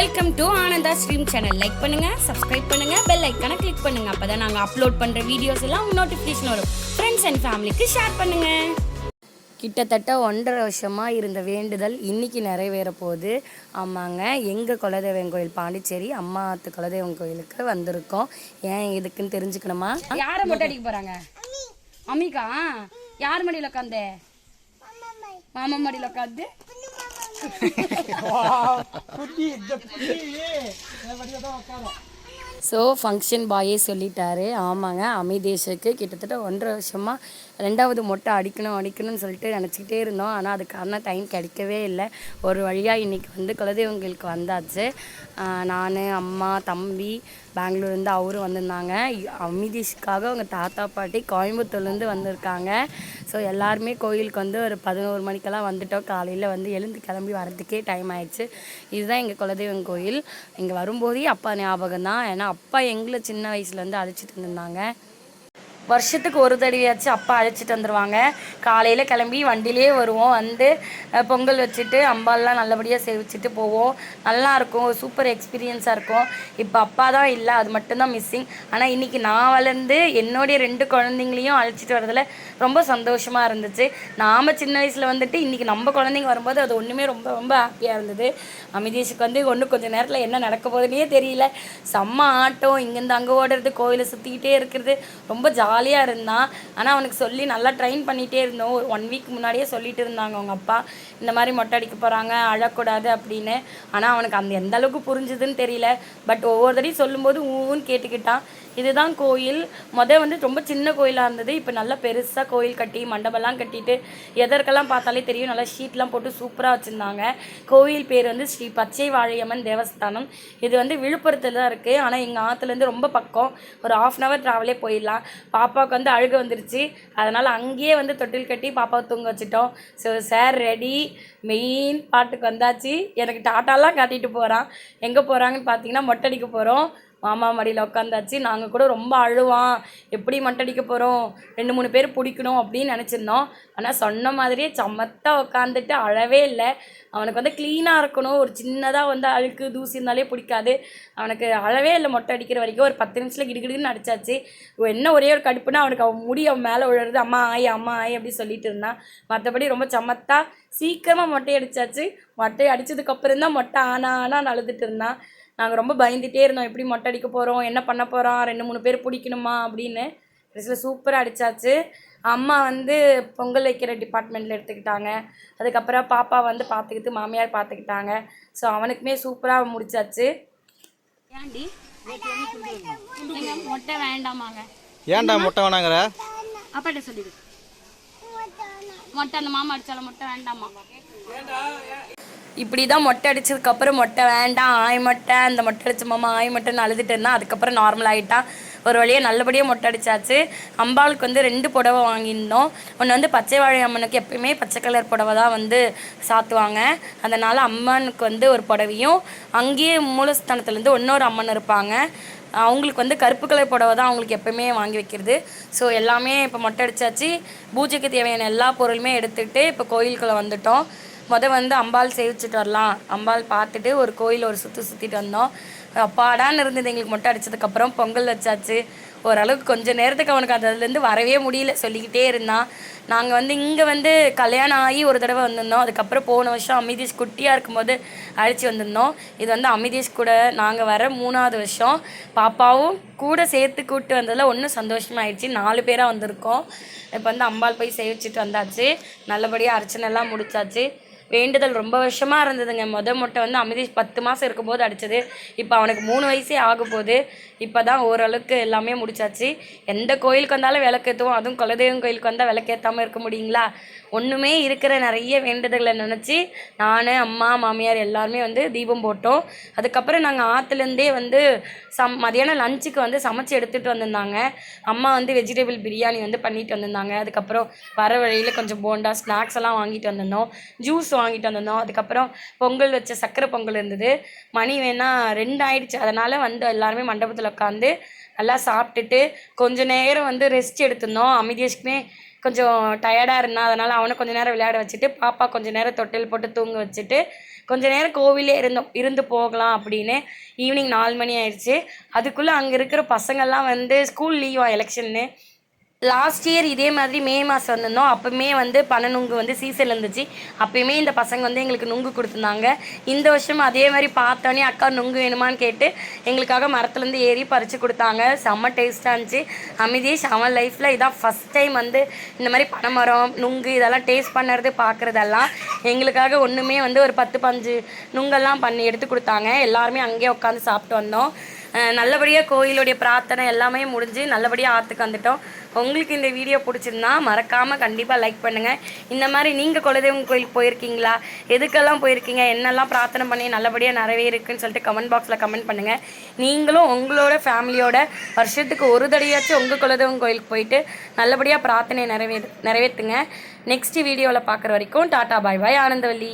Welcome to Ananda stream channel like பண்ணுங்க subscribe பண்ணுங்க bell ஐக்கான கிளிக் பண்ணுங்க. அப்பதான் நாங்க அப்லோட் பண்ற வீடியோஸ் எல்லாம் நோட்டிஃபிகேஷன் வரும். ஃப்ரெண்ட்ஸ் அண்ட் ஃபேமிலிக்கு ஷேர் பண்ணுங்க. கிட்டத்தட்ட ஒன்றரை வருஷமாக இருந்த வேண்டுதல் இன்னைக்கு நிறைவேற போகுது. ஆமாங்க எங்கள் குலதெய்வம் கோயில் பாண்டிச்சேரி அம்மாத்து குலதெய்வம் கோயிலுக்கு வந்திருக்கோம். ஏன் இதுக்குன்னு தெரிஞ்சுக்கணுமா? யாரை மொட்டை அடிக்க போகிறாங்க அம்மிக்கா யார் மடியில் உட்காந்து மாமா மடியில் உட்காந்து ஸோ ஃபங்க்ஷன் பாயே சொல்லிட்டாரு. ஆமாங்க அமிதேஷுக்கு கிட்டத்தட்ட ஒன்றரை வருஷமாக ரெண்டாவது மொட்டை அடிக்கணும் அடிக்கணும்னு சொல்லிட்டு நினச்சிக்கிட்டே இருந்தோம். ஆனால் அதுக்கான டைம் கிடைக்கவே இல்லை. ஒரு வழியாக இன்றைக்கி வந்து குலதெய்வங்களுக்கு வந்தாச்சு. நான் அம்மா தம்பி பெங்களூர்லேருந்து அவரும் வந்திருந்தாங்க. அமிதிஷ்காக அவங்க தாத்தா பாட்டி கோயம்புத்தூர்லேருந்து வந்திருக்காங்க. ஸோ எல்லாருமே கோயிலுக்கு வந்து ஒரு பதினோரு மணிக்கெல்லாம் வந்துட்டோம். காலையில் வந்து எழுந்து கிளம்பி வரதுக்கே டைம் ஆயிடுச்சு. இதுதான் எங்கள் குலதெய்வம் கோயில். இங்கே வரும்போதே அப்பா ஞாபகம் தான் ஏன்னா அப்பா எங்களை சின்ன வயசுலேருந்து அழைச்சிட்டு இருந்தாங்க வருஷத்துக்கு ஒரு தடவையாச்சும் அப்பா அழைச்சிட்டு வந்துடுவாங்க காலையில் கிளம்பி வண்டியிலே வருவோம். வந்து பொங்கல் வச்சுட்டு அம்பாலெலாம் நல்லபடியாக சேவிச்சுட்டு போவோம். நல்லாயிருக்கும் சூப்பர் எக்ஸ்பீரியன்ஸாக இருக்கும். இப்போ அப்பா தான் இல்லை. அது மட்டும்தான் மிஸ்ஸிங் ஆனால் இன்றைக்கி நான் வளர்ந்து என்னுடைய ரெண்டு குழந்தைங்களையும் அழைச்சிட்டு வரதில் ரொம்ப சந்தோஷமாக இருந்துச்சு. நாம் சின்ன வயசில் வந்துட்டு இன்றைக்கி நம்ம குழந்தைங்க வரும்போது அது ஒன்றுமே ரொம்ப ரொம்ப ஹாப்பியாக இருந்தது. அமிதேஷுக்கு வந்து ஒன்று கொஞ்சம் நேரத்தில் என்ன நடக்க போகுதுன்னே தெரியல. செம்ம ஆட்டம். இங்கேருந்து அங்கே ஓடுறது கோயிலை சுற்றிக்கிட்டே இருக்கிறது. ரொம்ப ஜாலியாக இருந்தான் ஆனால் அவனுக்கு சொல்லி நல்லா ட்ரெயின் பண்ணிகிட்டே இருந்தோம். ஒரு ஒன் வீக் முன்னாடியே சொல்லிட்டு இருந்தாங்க அவங்க அப்பா. இந்த மாதிரி மொட்டை அடிக்க போகிறாங்க அழக்கூடாது அப்படின்னு. ஆனால் அவனுக்கு அந்த எந்த அளவுக்கு புரிஞ்சுதுன்னு தெரியல. பட் ஒவ்வொரு தடையும் சொல்லும்போது ஊன்னு கேட்டுக்கிட்டான். இதுதான் கோயில். மொதல் வந்து ரொம்ப சின்ன கோயிலாக இருந்தது. இப்போ நல்லா பெருசாக கோயில் கட்டி மண்டபம்லாம் கட்டிட்டு எதற்கெல்லாம் பார்த்தாலே தெரியும். நல்லா ஷீட்லாம் போட்டு சூப்பராக வச்சுருந்தாங்க. கோயில் பேர் வந்து ஸ்ரீ பச்சை வாழையம்மன் தேவஸ்தானம். இது வந்து விழுப்புரத்தில் தான் இருக்குது ஆனால் எங்கள் ஆற்றுலேருந்து ரொம்ப பக்கம். ஒரு ஆஃப் அன் ஹவர் ட்ராவலே போயிடலாம். பாப்பாவுக்கு வந்து அழுக வந்துருச்சு. அதனால் அங்கேயே வந்து தொட்டில் கட்டி பாப்பாவை தூங்க வச்சுட்டோம். ஸோ சார் ரெடி மெயின் பாட்டுக்கு வந்தாச்சு. எனக்கு டாட்டாலாம் காட்டிட்டு போகிறான் எங்கே போகிறாங்கன்னு பார்த்தீங்கன்னா மொட்டை அடிக்க போகிறோம் மாமா மடியில் உட்காந்தாச்சு நாங்கள் கூட ரொம்ப அழுவான் எப்படி மட்டடிக்க போகிறோம் ரெண்டு மூணு பேர் பிடிக்கணும் அப்படின்னு நினச்சிருந்தோம். ஆனால் சொன்ன மாதிரியே சமத்தாக உட்காந்துட்டு அழவே இல்லை. அவனுக்கு வந்து க்ளீனாக இருக்கணும். ஒரு சின்னதாக வந்து அழுக்கு தூசி இருந்தாலே பிடிக்காது. அவனுக்கு அழவே இல்லை மொட்டை அடிக்கிற வரைக்கும். ஒரு பத்து நிமிஷத்தில் கிடுகிடுன்னு அடிச்சாச்சு என்ன ஒரே ஒரு கடுப்புனா அவனுக்கு அவன் முடி அவன் மேலே விழுறது அம்மா ஆய் அம்மா ஆய் அப்படி சொல்லிட்டு இருந்தான். மற்றபடி ரொம்ப சமத்தாக சீக்கிரமாக மொட்டை அடித்தாச்சு மொட்டை அடித்ததுக்கப்புறம் தான் மொட்டை ஆனா ஆனால் அழுதுட்டு இருந்தான். நாங்கள் ரொம்ப பயந்துட்டே இருந்தோம். எப்படி மொட்டை அடிக்க போகிறோம் என்ன பண்ண போகிறோம் ரெண்டு மூணு பேர் பிடிக்கணுமா? அப்படின்னு. கடைசியில் சூப்பராக அடிச்சாச்சு. அம்மா வந்து பொங்கல் வைக்கிற டிபார்ட்மெண்ட்டில் எடுத்துக்கிட்டாங்க. அதுக்கப்புறம் பாப்பா வந்து பார்த்துக்கிட்டு மாமியார் பார்த்துக்கிட்டாங்க ஸோ அவனுக்குமே சூப்பராக முடிச்சாச்சு. ஏன்டி? மொட்டை வேண்டாமாங்க. ஏன்டா முட்டை வேணாங்கிற? அப்பாட்ட சொல்லிடு. மொட்டை அந்த மாமா அடிச்சாலும் மொட்டை வேண்டாமா? இப்படி தான் மொட்டை அடிச்சதுக்கப்புறம் மொட்டை வேண்டாம் ஆய் மொட்டை அந்த மொட்டை அடிச்ச மாமா ஆய் மொட்டைன்னு அழுதுட்டு இருந்தான். அதுக்கப்புறம் நார்மல் ஆகிட்டான் ஒரு வழியாக நல்லபடியாக மொட்டை அடித்தாச்சு அம்பாளுக்கு வந்து ரெண்டு புடவை வாங்கியிருந்தோம். ஒன்று வந்து பச்சை வாழை அம்மனுக்கு எப்பயுமே பச்சை கலர் புடவை தான் வந்து சாத்துவாங்க. அதனால் அம்மனுக்கு வந்து ஒரு புடவையும் அங்கேயே மூலஸ்தானத்துலேருந்து இன்னொரு அம்மன் இருப்பாங்க. அவங்களுக்கு வந்து கருப்பு கலர் புடவை தான் அவங்களுக்கு எப்பவுமே வாங்கி வைக்கிறது. ஸோ எல்லாமே இப்போ மொட்டை அடித்தாச்சு பூஜைக்கு தேவையான எல்லா பொருளுமே எடுத்துகிட்டு இப்போ கோயிலுக்குள்ளே வந்துட்டோம். முத வந்து அம்பாள் சேவிச்சுட்டு வரலாம். அம்பாள் பார்த்துட்டு ஒரு கோயில் ஒரு சுற்றி சுற்றிட்டு வந்தோம். அப்பாடான்னு இருந்தது எங்களுக்கு மொட்டை அடித்ததுக்கப்புறம் பொங்கல் வச்சாச்சு. ஓரளவுக்கு கொஞ்சம் நேரத்துக்கு அவனுக்கு அதுலேருந்து வரவே முடியல. சொல்லிக்கிட்டே இருந்தான். நாங்கள் வந்து இங்கே வந்து கல்யாணம் ஆகி ஒரு தடவை வந்திருந்தோம். அதுக்கப்புறம் போன வருஷம் அமிதேஷ் குட்டியாக இருக்கும்போது அழைச்சி வந்திருந்தோம். இது வந்து அமிதேஷ் கூட நாங்கள் வர மூணாவது வருஷம். பாப்பாவும் கூட சேர்த்து கூப்பிட்டு வந்ததில் ஒன்றும் சந்தோஷமாயிடுச்சு. நாலு பேராக வந்திருக்கோம். இப்போ வந்து அம்பாள் போய் சேவிச்சிட்டு வந்தாச்சு. நல்லபடியாக அர்ச்சனை எல்லாம் முடிச்சாச்சு. வேண்டுதல் ரொம்ப வருஷமாக இருந்ததுங்க. முத மொட்டை வந்து அமிதேஷ் பத்து மாதம் இருக்கும்போது அடித்தது இப்போ அவனுக்கு மூணு வயசே ஆக போகுது இப்போ தான் ஓரளவுக்கு எல்லாமே முடிச்சாச்சு. எந்த கோயிலுக்கு வந்தாலும் விளக்கேற்றுவோம் அதுவும் குலதெய்வம் கோயிலுக்கு வந்தால் விளக்கேற்றாமல் இருக்க முடியுங்களா? ஒன்றுமே இருக்கிற நிறைய வேண்டுதல்களை நினச்சி நான் அம்மா மாமியார் எல்லாருமே வந்து தீபம் போட்டோம். அதுக்கப்புறம் நாங்கள் ஆற்றுலேருந்தே வந்து சம் மதியானம் லஞ்சுக்கு வந்து சமைச்சு எடுத்துகிட்டு வந்திருந்தாங்க. அம்மா வந்து வெஜிடபிள் பிரியாணி வந்து பண்ணிட்டு வந்திருந்தாங்க. அதுக்கப்புறம் வர வழியில் கொஞ்சம் போண்டா ஸ்நாக்ஸ் எல்லாம் வாங்கிட்டு வந்திருந்தோம். ஜூஸ் வாங்கிட்டு வந்திருந்தோம். அதுக்கப்புறம் பொங்கல் வச்ச சக்கரை பொங்கல் இருந்தது. மணி வேணால் ரெண்டு ஆயிடுச்சு அதனால் வந்து எல்லாருமே மண்டபத்தில் உட்காந்து நல்லா சாப்பிட்டுட்டு கொஞ்ச நேரம் வந்து ரெஸ்ட் எடுத்திருந்தோம். அமிதேஷ்க்குமே கொஞ்சம் டயர்டாக இருந்தான் அதனால் அவனை கொஞ்ச நேரம் விளையாட வச்சுட்டு பாப்பா கொஞ்ச நேரம் தொட்டில் போட்டு தூங்க வச்சுட்டு கொஞ்ச நேரம் கோவிலே இருந்தோம் இருந்து போகலாம் அப்படின்னு. ஈவினிங் நாலு மணி ஆயிடுச்சு. அதுக்குள்ளே அங்கே இருக்கிற பசங்கள்லாம் வந்து ஸ்கூல் லீவா எலெக்ஷன்னு லாஸ்ட் இயர் இதே மாதிரி மே மாதம் வந்திருந்தோம். அப்போவுமே வந்து பனை நுங்கு வந்து சீசன் இருந்துச்சு. அப்போயுமே இந்த பசங்க வந்து எங்களுக்கு நுங்கு கொடுத்துருந்தாங்க. இந்த வருஷம் அதே மாதிரி பார்த்தோன்னே அக்கா நுங்கு வேணுமான்னு கேட்டு எங்களுக்காக மரத்துலேருந்து ஏறி பறித்து கொடுத்தாங்க. செம்ம டேஸ்ட்டாக இருந்துச்சு. அமிதேஷ் அவன் லைஃப்பில் இதான் ஃபஸ்ட் டைம் வந்து இந்த மாதிரி பனைமரம் நுங்கு இதெல்லாம் டேஸ்ட் பண்ணுறது பார்க்குறதெல்லாம் எங்களுக்காக ஒன்றுமே வந்து ஒரு பத்து பஞ்சு நுங்கெல்லாம் பண்ணி எடுத்து கொடுத்தாங்க. எல்லாருமே அங்கேயே உட்காந்து சாப்பிட்டு வந்தோம். நல்லபடியாக கோயிலுடைய பிரார்த்தனை எல்லாமே முடிஞ்சு நல்லபடியாக ஆற்றுக்கு வந்துட்டோம். உங்களுக்கு இந்த வீடியோ பிடிச்சிருந்தா மறக்காமல் கண்டிப்பாக லைக் பண்ணுங்கள் இந்த மாதிரி நீங்கள் குலதெய்வம் கோயிலுக்கு போயிருக்கீங்களா? எதுக்கெல்லாம் போயிருக்கீங்க? என்னெல்லாம் பிரார்த்தனை பண்ணி நல்லபடியாக நிறைவேறிருக்குன்னு சொல்லிட்டு கமெண்ட் பாக்ஸில் கமெண்ட் பண்ணுங்கள் நீங்களும் உங்களோட ஃபேமிலியோட வருஷத்துக்கு ஒரு தடையாச்சும் உங்கள் குலதெய்வம் கோயிலுக்கு போயிட்டு நல்லபடியாக பிரார்த்தனை நிறைவே நிறைவேற்றுங்க நெக்ஸ்ட் வீடியோவில் பார்க்குற வரைக்கும் டாட்டா பாய் பாய் ஆனந்தவல்லி.